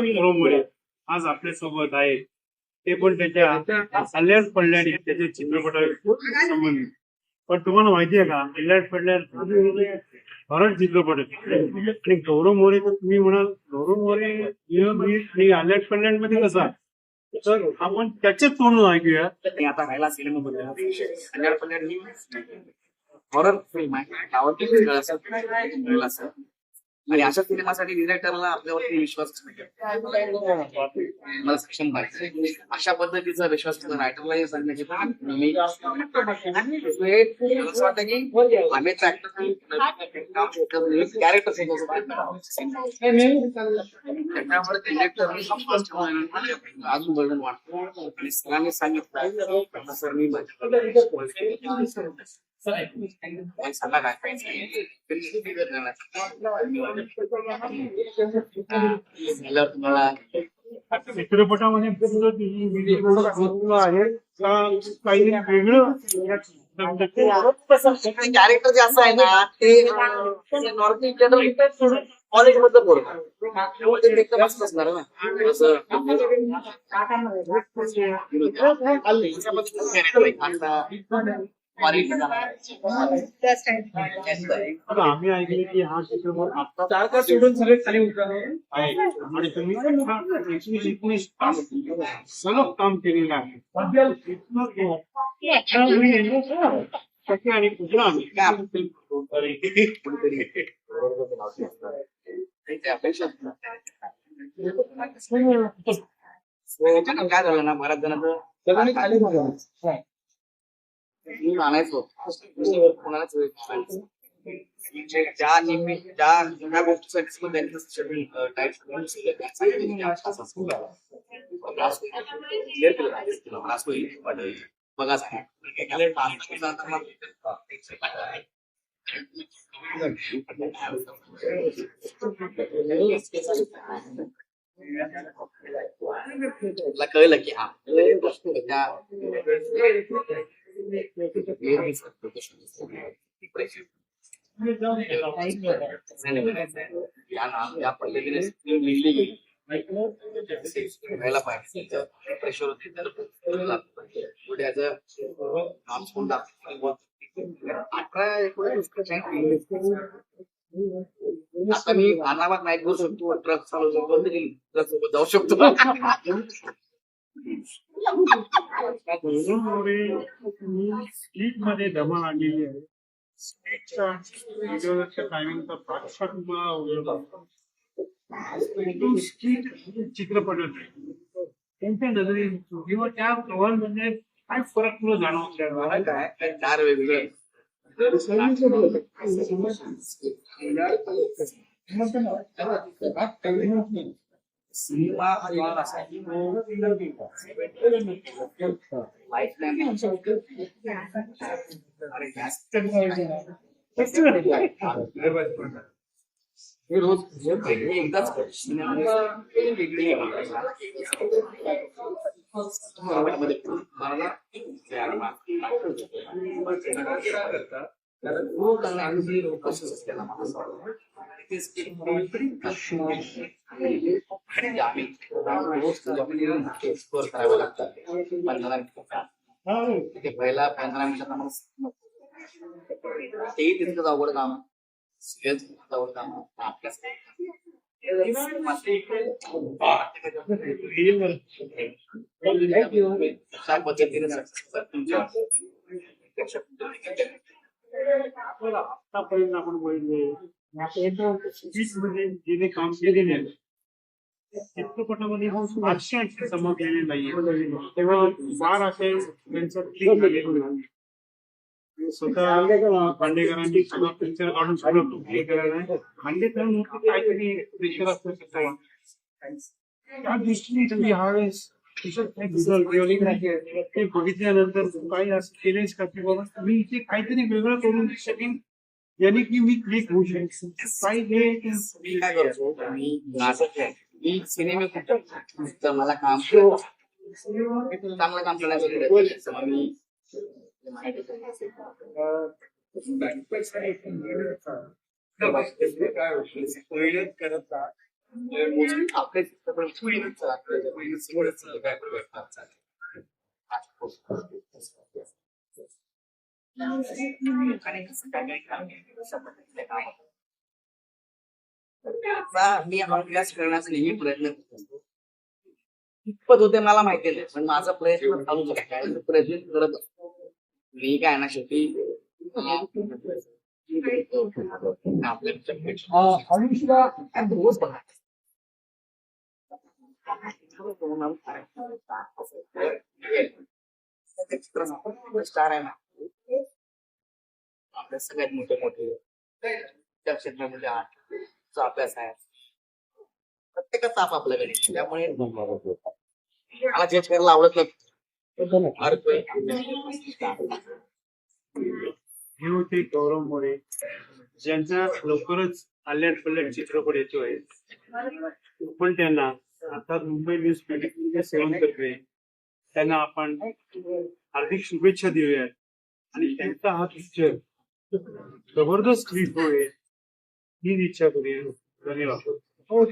मोरे आज आपल्यासोबत आहे. ते पण त्याच्या कल्याण पडल्याने त्याच्या चित्रपटाशी संबंधित पण तुम्हाला माहिती आहे का कल्याण पडल्याने हॉरर चित्रपट आणि गौरव मोरे तर तुम्ही म्हणाल गौरव मोरे आणि आल्याट कल्याणमध्ये कसा? तर आपण त्याचे तोंड ऐकूया. आता राहिला सिनेमा बद्दल कल्याण हॉरर फिल्म आहे. आवडती असं आणि अशा सिनेमासाठी डिरेक्टरला आपल्यावरती विश्वास मला सक्षम पाहिजे अशा पद्धतीचा विश्वास रायटरला सांगण्याची मी असं वाटतं की आम्ही कॅरेक्टर त्याच्यामुळे अजून वर्णन वाटतो. आणि सरांनी सांगितलं. सर मी चित्रपटामध्ये काही वेगळं कॅरेक्टर जे असं आहे ना ते नॉर्मल कॉलेज मधलं पोरग त्यामुळे ते एकदम असं असणार ना. आता आम्ही ऐकले की हा चित्रपट आता चार का सोडून सगळे खाली उतरले आहे. आणि तुम्ही हा एकवीस एकोणीस तास सलग काम केलेलं आहे. शक्य आणि कुठलं आम्ही काय झालं ना बऱ्याच जणांचं सगळ्यांनी खाली मी मानायचो. कोणालाच वेळ म्हणजे ज्या नेहमी ज्या जुन्या गोष्टीसाठी पण त्यांचं schedule, बघा साहेब, कळलं की हा. या पद्धतीने स्क्रीन लिहिली गेली व्हायला पाहिजे प्रेशर होते तर पुढ्याचं अठरा एकोणीस आता मी अनामात नाही करू शकतो ट्रक चालू बंद केली. ट्रक सोबत जाऊ शकतो. स्पीडमध्ये आणलेली आहे स्पीडच्या टायमिंगचा फारसा तुम्हाला स्पीड त्यांच्या नजरे किंवा त्या कव्हरमध्ये काय फरक तुला काय चार वेगवेगळे सिनेमा हा असा हे रोज एकदाच वेगळी आणि कारण लोक मला. आणि आम्ही करावं लागतं पंधरा मिनिटं ते पहिला पंधरा मिनिटात तेही तितकंच अवघड काम आहे. अवघड काम पद्धतीने तुमच्या आतापर्यंत आपण बोलले जिने काम केलेले नाही चित्रपटामध्ये असे चमकलेले नाहीये. तेव्हा फार असे त्यांचं click झालेलं नाही. स्वतः खांडेकरांनी सुद्धा पिक्चर काढून play केलेला आहे. खांडेकरांवरती काहीतरी प्रेशर असतं स्वतः त्या दृष्टीने तुम्ही ह्यावेळेस ते बघितल्यानंतर काही असं केलेस का की बाबा मी इथे काहीतरी वेगळं करून शकेन? याने की मी क्लिक होऊ शकेन? काही हे मी काय करतो? मी नाटक आहे मी सिनेमे खूप तर मला काम चांगलं काम करण्याचा प्रयत्न करतो. मी काय करत मोस्टली आपले चित्रपट स्क्रीनच चालतात. स्क्रीनच काय करतात चालतात. आणि कसं काय काय काम आहे, अशा पद्धतीने काम होतं. मी अभ्यास करण्याचा नेहमी प्रयत्न करतो. कितपत होते मला माहिती नाही पण माझा प्रयत्न आहे तो प्रयत्न करत असतो. मी काय ना शेवटी आपल्या अनुष्का रोज बघा. स्टार आहे ना. आपल्या सगळ्यात मोठे मोठे त्या क्षेत्रामध्ये आठ. जो अभ्यास आहे. प्रत्येकाचा आपापला गणित त्यामुळे मला जज करायला आवडत नाही. हे होते गौरव मोरे. ज्यांचा लवकरच आल्याट पल्ल्याट चित्रपट येतोय पण त्यांना आता मुंबई न्यूज मीडिया सेवन करतोय त्यांना आपण हार्दिक शुभेच्छा देऊयात. आणि त्यांचा हा पिक्चर जबरदस्त हिट होईल. ही इच्छा करूया धन्यवाद हो